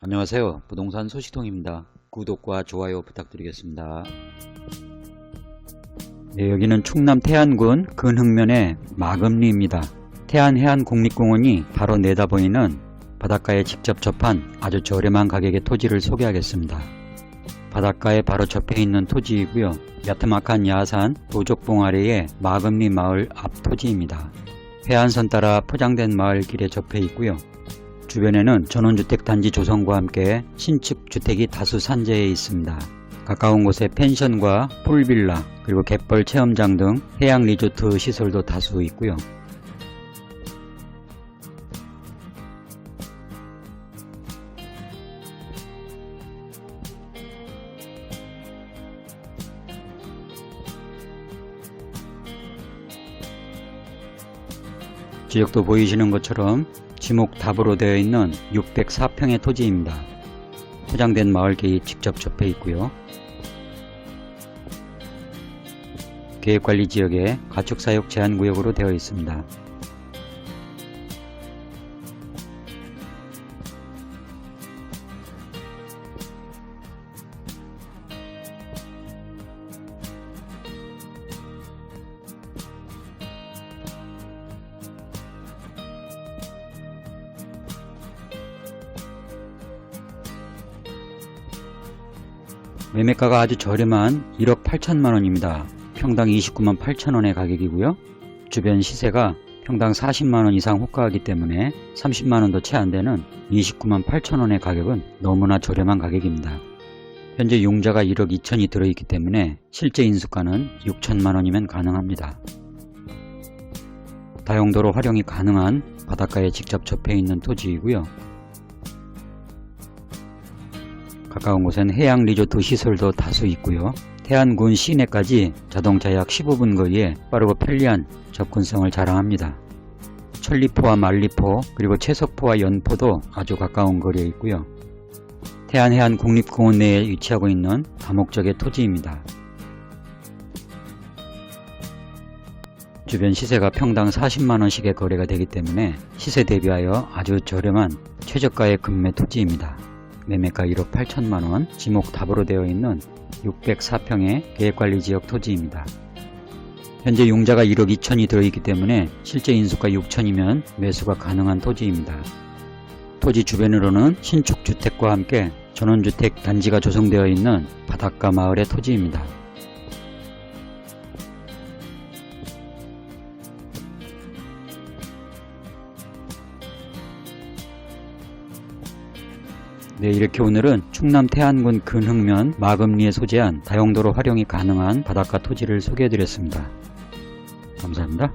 안녕하세요. 부동산 소식통입니다. 구독과 좋아요 부탁드리겠습니다. 네, 여기는 충남 태안군 근흥면의 마금리입니다. 태안해안국립공원이 바로 내다보이는 바닷가에 직접 접한 아주 저렴한 가격의 토지를 소개하겠습니다. 바닷가에 바로 접해 있는 토지이고요. 야트막한 야산 도적봉 아래의 마금리 마을 앞 토지입니다. 해안선 따라 포장된 마을 길에 접해 있고요. 주변에는 전원주택 단지 조성과 함께 신축 주택이 다수 산재해 있습니다. 가까운 곳에 펜션과 풀빌라 그리고 갯벌 체험장 등 해양 리조트 시설도 다수 있고요. 지역도 보이시는 것처럼 지목 답으로 되어 있는 604평의 토지입니다. 포장된 마을 계획 직접 접해 있고요. 계획관리지역에 가축사육 제한구역으로 되어 있습니다. 매매가가 아주 저렴한 1억 8천만 원입니다. 평당 29만 8천 원의 가격이고요. 주변 시세가 평당 40만 원 이상 호가하기 때문에 30만 원도 채 안 되는 29만 8천 원의 가격은 너무나 저렴한 가격입니다. 현재 용자가 1억 2천이 들어있기 때문에 실제 인수가는 6천만 원이면 가능합니다. 다용도로 활용이 가능한 바닷가에 직접 접해 있는 토지이고요. 가까운 곳엔 해양 리조트 시설도 다수 있고요. 태안군 시내까지 자동차 약 15분 거리에 빠르고 편리한 접근성을 자랑합니다. 천리포와 만리포 그리고 채석포와 연포도 아주 가까운 거리에 있고요. 태안해안 국립공원 내에 위치하고 있는 다목적의 토지입니다. 주변 시세가 평당 40만원씩의 거래가 되기 때문에 시세 대비하여 아주 저렴한 최저가의 금매 토지입니다. 매매가 1억 8천만 원, 지목 답으로 되어 있는 604평의 계획관리지역 토지입니다. 현재 용자가 1억 2천이 들어있기 때문에 실제 인수가 6천이면 매수가 가능한 토지입니다. 토지 주변으로는 신축주택과 함께 전원주택 단지가 조성되어 있는 바닷가 마을의 토지입니다. 네, 이렇게 오늘은 충남 태안군 근흥면 마금리에 소재한 다용도로 활용이 가능한 바닷가 토지를 소개해드렸습니다. 감사합니다.